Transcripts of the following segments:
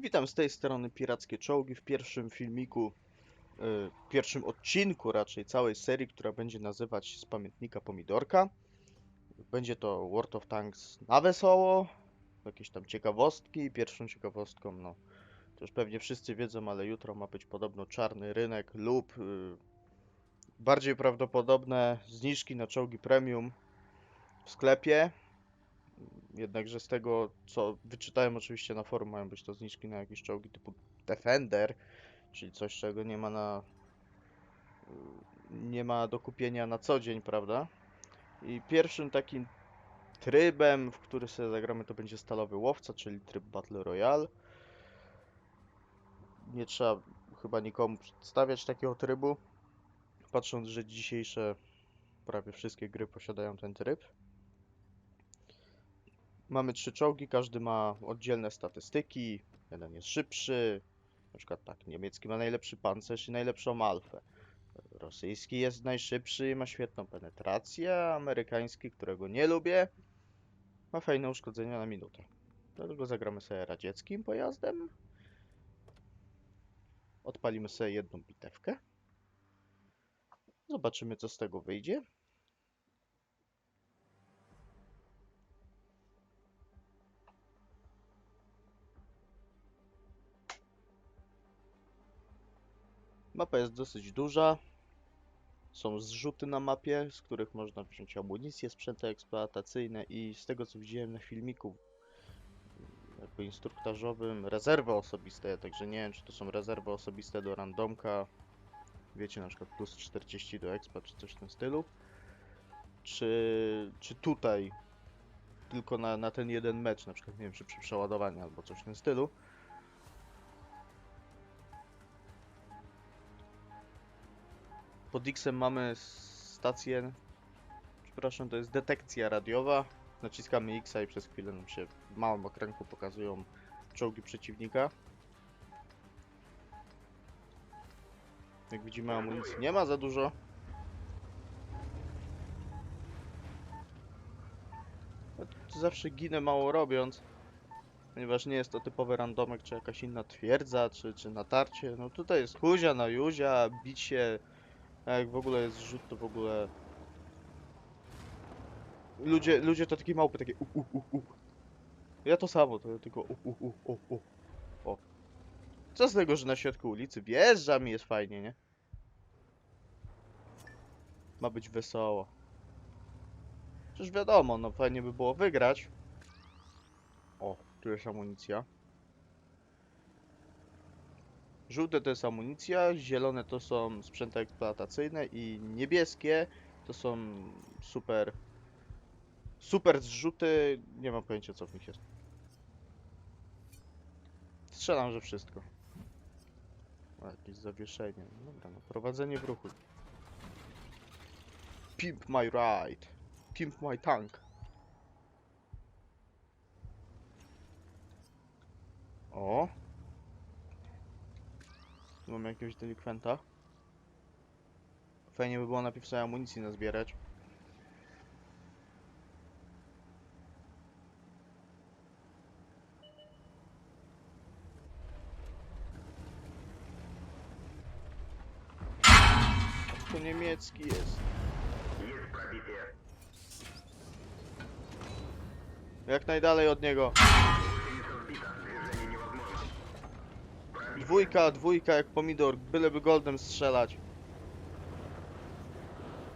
Witam z tej strony Pirackie Czołgi w pierwszym filmiku, y, pierwszym odcinku raczej całej serii, która będzie nazywać z pamiętnika Pomidorka. Będzie to World of Tanks na wesoło, jakieś tam ciekawostki. Pierwszą ciekawostką, no to już pewnie wszyscy wiedzą, ale jutro ma być podobno czarny rynek lub y, bardziej prawdopodobne zniżki na czołgi premium w sklepie. Jednakże z tego, co wyczytałem oczywiście na forum, mają być to zniżki na jakieś czołgi typu Defender, czyli coś, czego nie ma na nie ma do kupienia na co dzień, prawda? I pierwszym takim trybem, w który sobie zagramy, to będzie Stalowy Łowca, czyli tryb Battle Royale. Nie trzeba chyba nikomu przedstawiać takiego trybu, patrząc, że dzisiejsze prawie wszystkie gry posiadają ten tryb. Mamy trzy czołgi, każdy ma oddzielne statystyki. Jeden jest szybszy, na przykład tak, niemiecki ma najlepszy pancerz i najlepszą malfę. Rosyjski jest najszybszy i ma świetną penetrację, amerykański, którego nie lubię, ma fajne uszkodzenia na minutę. Dlatego zagramy sobie radzieckim pojazdem. Odpalimy sobie jedną bitewkę. Zobaczymy, co z tego wyjdzie. Mapa jest dosyć duża. Są zrzuty na mapie, z których można wziąć amunicję, sprzęty eksploatacyjne i z tego co widziałem na filmiku jakby instruktażowym, rezerwy osobiste, także nie wiem czy to są rezerwy osobiste do randomka, wiecie na przykład plus 40 do expa czy coś w tym stylu, czy, czy tutaj tylko na, na ten jeden mecz, na przykład nie wiem czy przy przeładowaniu albo coś w tym stylu. Pod X-em mamy stację, przepraszam, to jest detekcja radiowa. Naciskamy X i przez chwilę nam się w małym okręgu pokazują czołgi przeciwnika. Jak widzimy amunicji nie ma za dużo. Tu Zawsze ginę mało robiąc, ponieważ nie jest to typowy randomek, czy jakaś inna twierdza, czy, czy natarcie. No tutaj jest huzia na juzia, bić się a jak w ogóle jest rzut, to w ogóle... Ludzie, ludzie to takie małpy, takie. Ja to samo, to tylko u. O. Co z tego, że na środku ulicy wjeżdża mi jest fajnie, nie? Ma być wesoło. Przecież wiadomo, no fajnie by było wygrać. O, tu jest amunicja. Żółte to jest amunicja, zielone to są sprzęty eksploatacyjne i niebieskie to są super super zrzuty, nie mam pojęcia co w nich jest. Strzelam, że wszystko. O, jakieś zawieszenie. Dobra, no prowadzenie w ruchu. Pimp my ride. Pimp my tank. O, tu mamy jakiegoś delikwenta. Fajnie by było najpierw sobie amunicji nazbierać. To niemiecki jest. Jak najdalej od niego. Dwójka, dwójka jak pomidor, byleby goldem strzelać.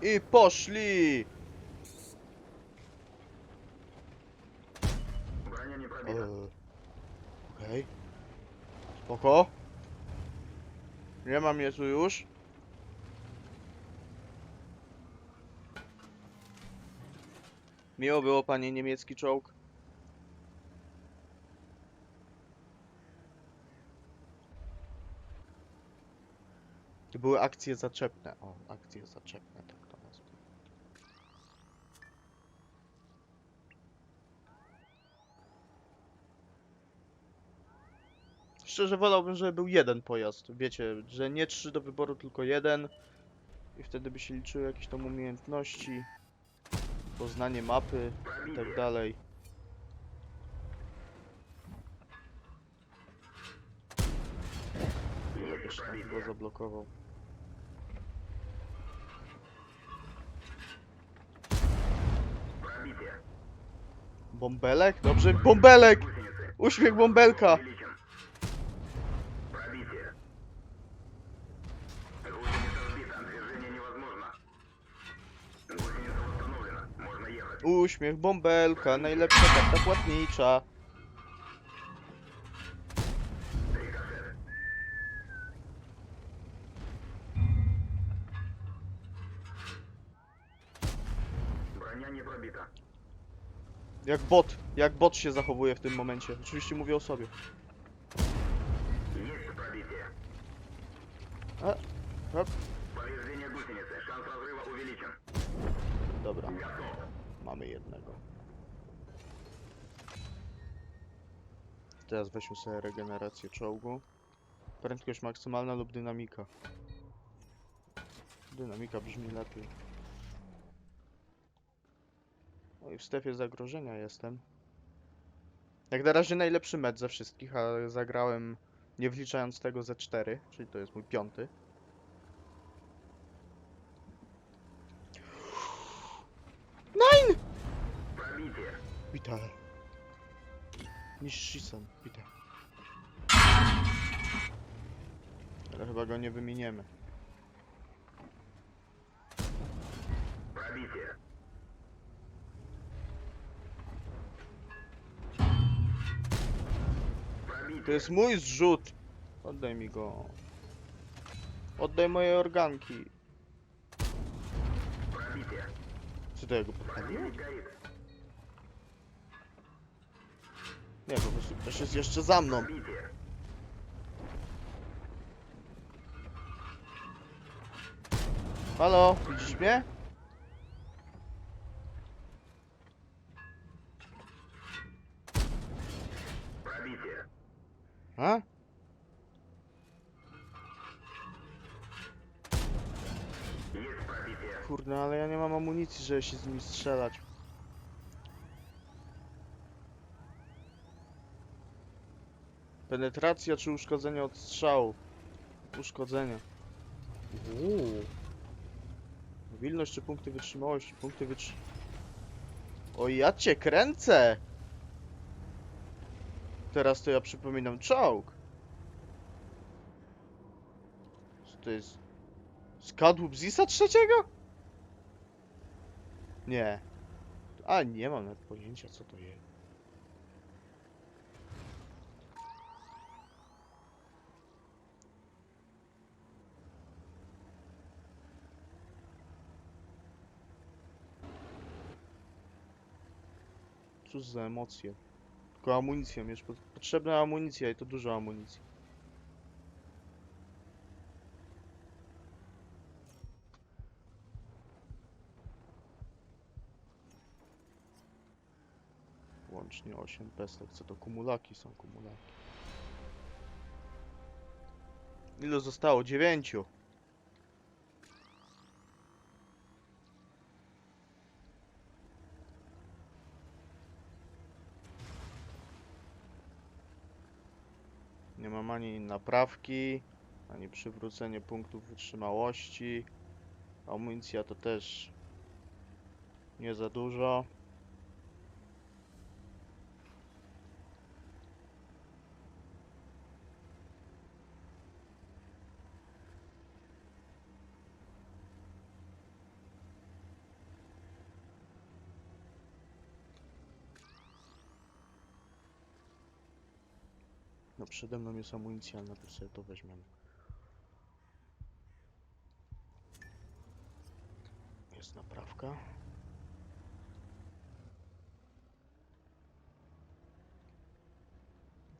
I poszli! Eee, Okej. Spoko. Nie mam je tu już. Miło było, panie niemiecki czołg. Były akcje zaczepne. O, akcje zaczepne, tak to nazwę. Szczerze wolałbym, żeby był jeden pojazd. Wiecie, że nie trzy do wyboru, tylko jeden. I wtedy by się liczyły jakieś tam umiejętności, poznanie mapy i tak dalej. jeszcze tam chyba zablokował. Bąbelek? Dobrze, bąbelek! Uśmiech bąbelka! Uśmiech bąbelka, najlepsza karta płatnicza. Jak bot, jak bot się zachowuje w tym momencie. Oczywiście mówię o sobie. A, hop. Dobra. Mamy jednego. Teraz weźmy sobie regenerację czołgu. Prędkość maksymalna lub dynamika. Dynamika brzmi lepiej. No i w strefie zagrożenia jestem. Jak na razie najlepszy mecz ze wszystkich, a zagrałem nie wliczając tego ze 4, czyli to jest mój piąty. Nein! Witaj. Nishissan, witaj. Ale chyba go nie wyminiemy. Prawicie. To jest mój zrzut. Oddaj mi go. Oddaj moje organki. Czy to jego podpaliło? Nie, po prostu ktoś jest jeszcze za mną. Halo, widzisz mnie? A? Kurde, ale ja nie mam amunicji, żeby się z nimi strzelać. Penetracja czy uszkodzenie od strzału? Uszkodzenie. Uuu. Mobilność czy punkty wytrzymałości? Punkty wytrzymałości. O ja cię kręcę! Teraz to ja przypominam czołg. Co to jest? Skadłub Zisa trzeciego? Nie. A nie mam nawet pojęcia co to jest. Cóż za emocje. Tylko amunicja, wiesz, pot- potrzebna amunicja i to dużo amunicji. Łącznie 8 pestek. Co to kumulaki są kumulaki. Ile zostało? 9. ani naprawki, ani przywrócenie punktów wytrzymałości. Amunicja to też nie za dużo. Przede mną jest amunicja, ale sobie to weźmiemy. Jest naprawka.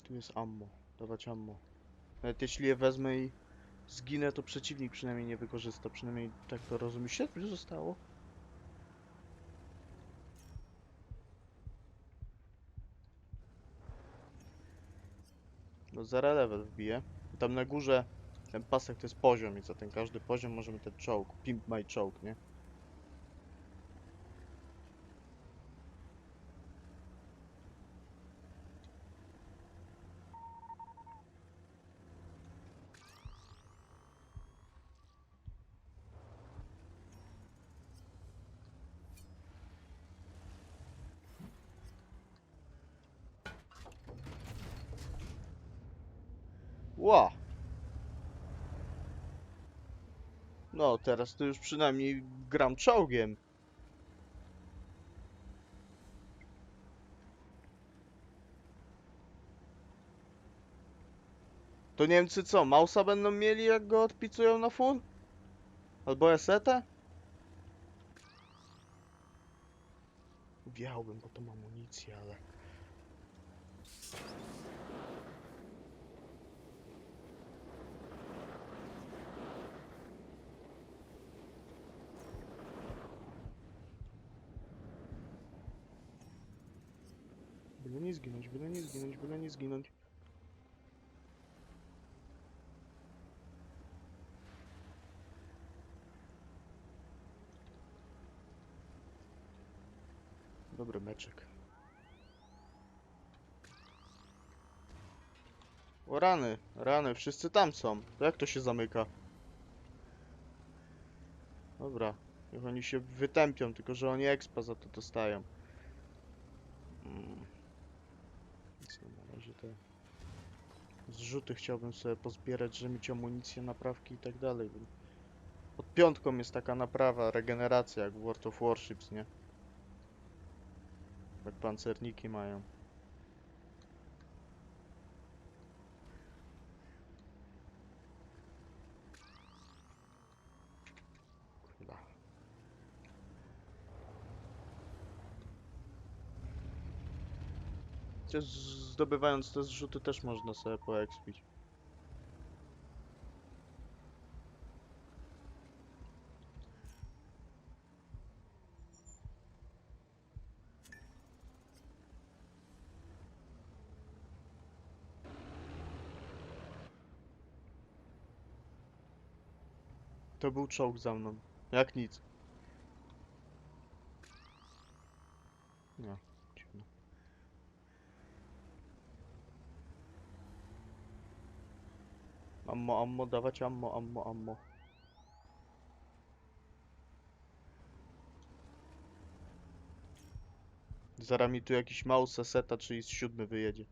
Tu jest ammo. Dawać ammo. Nawet jeśli je wezmę i zginę, to przeciwnik przynajmniej nie wykorzysta. Przynajmniej tak to rozumiem. Siedmiu zostało. No zero level wbije. Tam na górze ten pasek to jest poziom i za ten każdy poziom możemy ten czołg, pimp my czołg, nie? Ła! No, teraz to już przynajmniej gram czołgiem. To Niemcy co, Mausa będą mieli jak go odpicują na full? Albo Esetę? Wjechałbym po tą amunicję, ale... Byle nie zginąć, byle nie zginąć, byle nie zginąć. Dobry meczek. O rany, rany, wszyscy tam są. To jak to się zamyka? Dobra, niech oni się wytępią, tylko że oni expa za to dostają. Mm. Więc no, na razie te zrzuty chciałbym sobie pozbierać, żeby mieć amunicję, naprawki i tak dalej. Pod piątką jest taka naprawa, regeneracja jak w World of Warships, nie? Jak pancerniki mają. Chociaż zdobywając te zrzuty też można sobie poekspić. To był czołg za mną. Jak nic. No, Ammo, ammo, dawać ammo, ammo, ammo. Zaraz mi tu jakiś mouse seta, czyli z siódmy wyjedzie.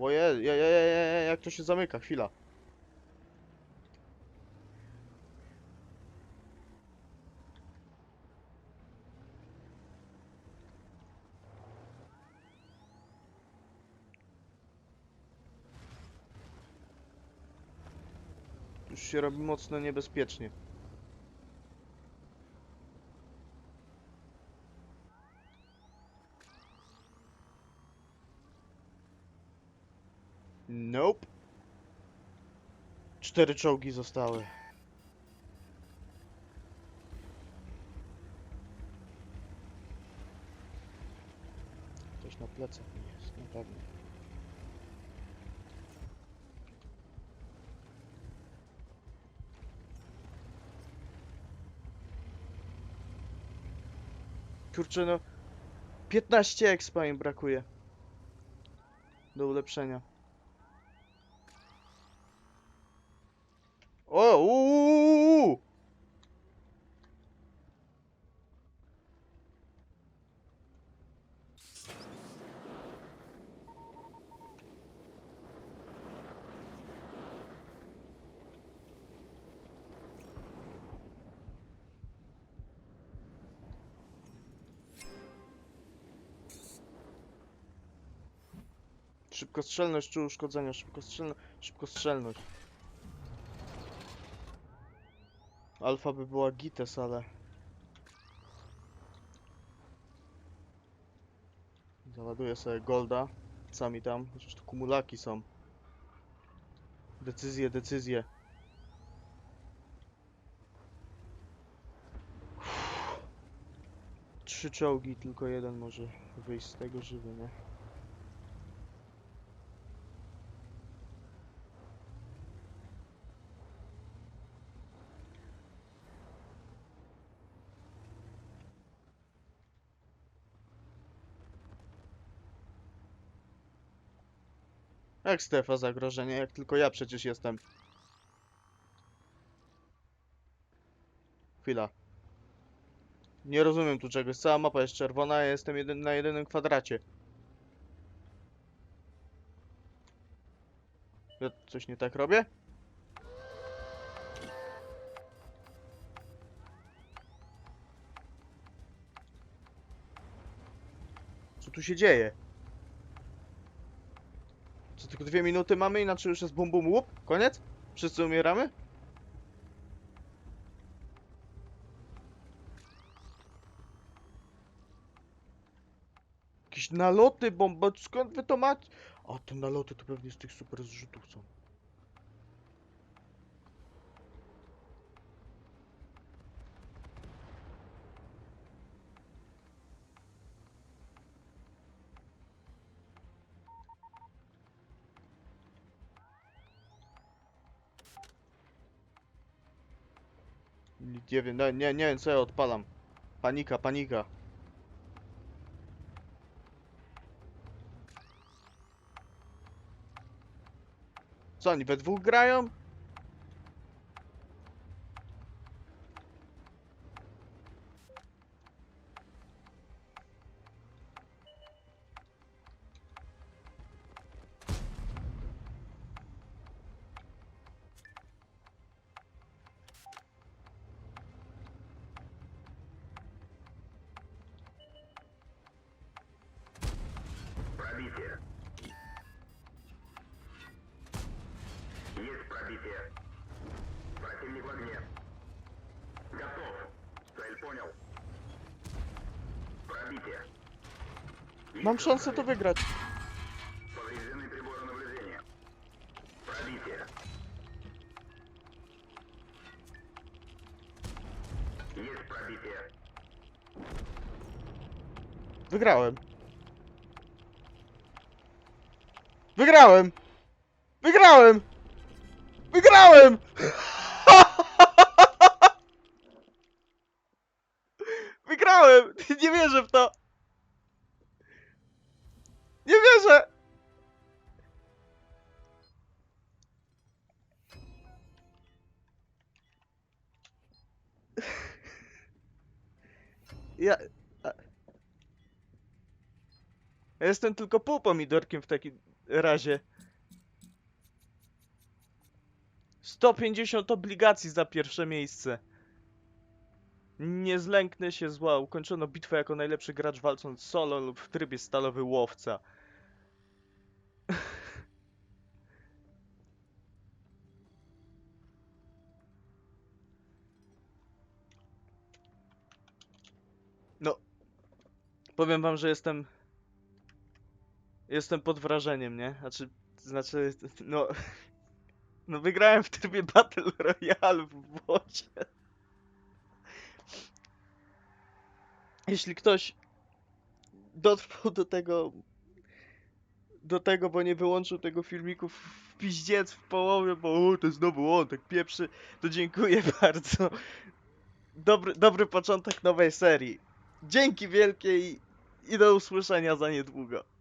Oje, je, je, je, je, jak to się zamyka, chwila. Już się robi mocno niebezpiecznie. Nope. Cztery czołgi zostały. Ktoś na plecach jest, na pewno. Kurczę no 15 expa im brakuje Do ulepszenia O uuu Szybkostrzelność czy uszkodzenia, szybkostrzelność, szybkostrzelność. Alfa by była gites, ale... Załaduję sobie golda. Sami tam, chociaż to kumulaki są. Decyzje, decyzje. Trzy czołgi, tylko jeden może wyjść z tego żywy, nie? Jak strefa zagrożenia? Jak tylko ja przecież jestem. Chwila. Nie rozumiem tu czegoś. Cała mapa jest czerwona, ja jestem na jedynym kwadracie. Ja coś nie tak robię? Co tu się dzieje? Dwie minuty mamy, inaczej już jest bum bum łup? Koniec? Wszyscy umieramy? Jakieś naloty bomba, skąd wy to macie? A te naloty to pewnie z tych super zrzutów są. Nie wiem, nie, nie, nie wiem co ja odpalam. Panika, panika. Co oni we dwóch grają? Пробитие. Есть пробитие. Противник в огне. Готов. Цель понял. Пробитие. Есть Mam szansę to пробитие. wygrać. Повреждены приборы наблюдения. Пробитие. Есть пробитие. Wygrałem. Wygrałem! Wygrałem! Wygrałem! Wygrałem! Nie wierzę w to! Nie wierzę! Ja... jestem tylko pół pomidorkiem w takim razie. 150 obligacji za pierwsze miejsce. Nie zlęknę się zła. Ukończono bitwę jako najlepszy gracz walcząc solo lub w trybie stalowy łowca. No, powiem wam, że jestem Jestem pod wrażeniem, nie? Znaczy, znaczy, no... No wygrałem w trybie Battle Royale w bocie. Jeśli ktoś dotrwał do tego... Do tego, bo nie wyłączył tego filmiku w piździec w połowie, bo o, to znowu on tak pieprzy, to dziękuję bardzo. Dobry, dobry początek nowej serii. Dzięki wielkie i, i do usłyszenia za niedługo.